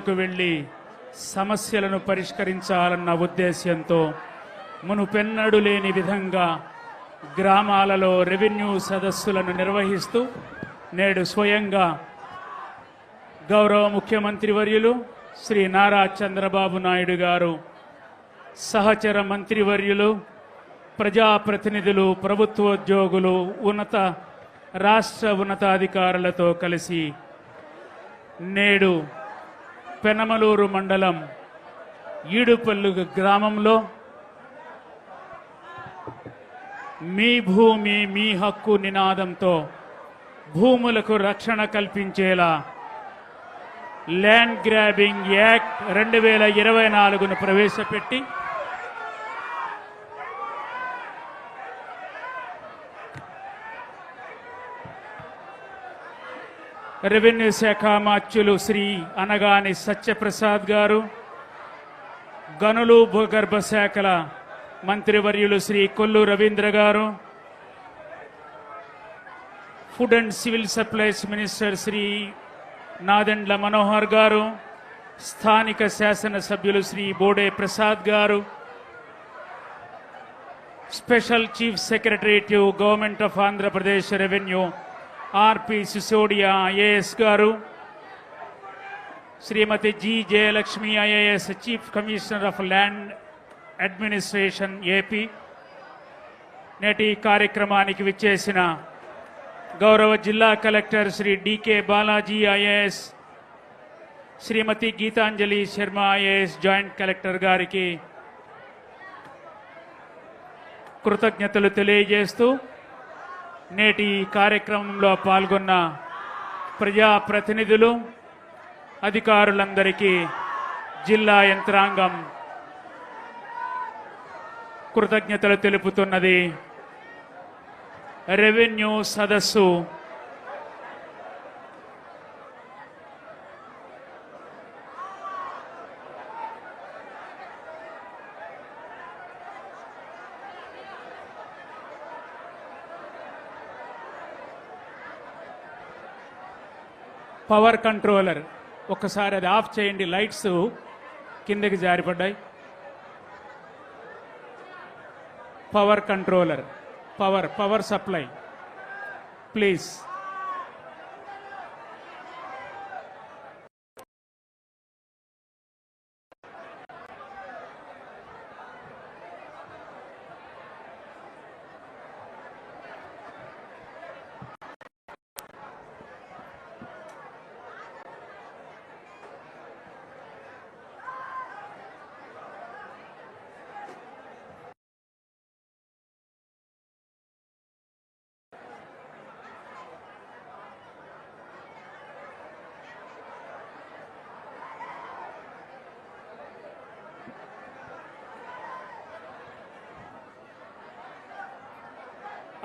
కు వెళ్ళి సమస్యలను పరిష్కరించాలన్న ఉద్దేశ్యంతో మునుపెన్నడు లేని విధంగా గ్రామాలలో రెవెన్యూ సదస్సులను నిర్వహిస్తూ నేడు స్వయంగా గౌరవ ముఖ్యమంత్రి వర్యులు శ్రీ నారా చంద్రబాబు నాయుడు గారు సహచర మంత్రివర్యులు ప్రజాప్రతినిధులు ప్రభుత్వోద్యోగులు ఉన్నత రాష్ట్ర ఉన్నతాధికారులతో కలిసి నేడు పెనమలూరు మండలం ఈడుపల్లు గ్రామంలో మీ భూమి మీ హక్కు నినాదంతో భూములకు రక్షణ కల్పించేలా ల్యాండ్ గ్రాబింగ్ యాక్ట్ రెండు వేల ఇరవై నాలుగును ప్రవేశపెట్టి రెవెన్యూ శాఖ మాచ్యులు శ్రీ అనగాని సత్యప్రసాద్ గారు గనులు భూగర్భ శాఖల మంత్రివర్యులు Shri Kollu Ravindra garu food and civil supplies minister Shri Nadendla Manohar garu స్థానిక శాసనసభ్యులు Shri Bode Prasad garu special chief secretary to government of Andhra Pradesh revenue RP Sisodia IAS garu Shrimati G Jayalakshmi IAS chief commissioner of land administration AP నేటి కార్యక్రమానికి విచ్చేసిన గౌరవ జిల్లా collector Shri DK Balaji IAS Shrimati Geetanjali Sharma IAS joint collector గారికి కృతజ్ఞతలు తెలియజేస్తూ నేటి ఈ కార్యక్రమంలో పాల్గొన్న ప్రజాప్రతినిధులు అధికారులందరికీ జిల్లా యంత్రాంగం కృతజ్ఞతలు తెలుపుతున్నది. రెవెన్యూ సదస్సు పవర్ కంట్రోలర్. ఒకసారి అది ఆఫ్ చేయండి లైట్స్ కిందకి జారిపడ్డాయి. Power controller power power supply. Please.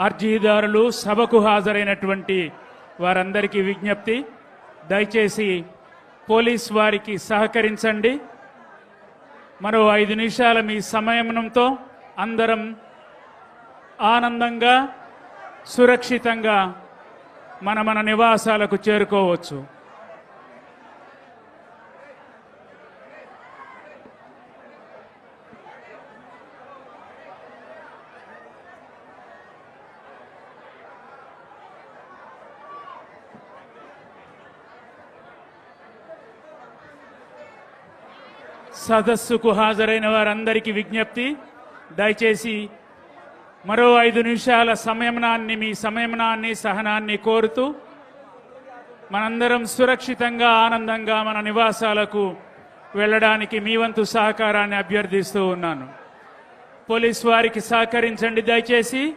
అర్జీదారులు సభకు హాజరైనటువంటి వారందరికీ విజ్ఞప్తి. దయచేసి పోలీస్ వారికి సహకరించండి. మరో ఐదు నిమిషాల మీ సమయంతో అందరం ఆనందంగా సురక్షితంగా మన మన నివాసాలకు చేరుకోవచ్చు. సదస్సుకు హాజరైన వారందరికీ విజ్ఞప్తి. దయచేసి మరో ఐదు నిమిషాల సంయమనాన్ని మీ సంయమనాన్ని సహనాన్ని కోరుతూ మనందరం సురక్షితంగా ఆనందంగా మన నివాసాలకు వెళ్ళడానికి మీ వంతు సహకారాన్ని అభ్యర్థిస్తూ ఉన్నాను. పోలీస్ వారికి సహకరించండి. దయచేసి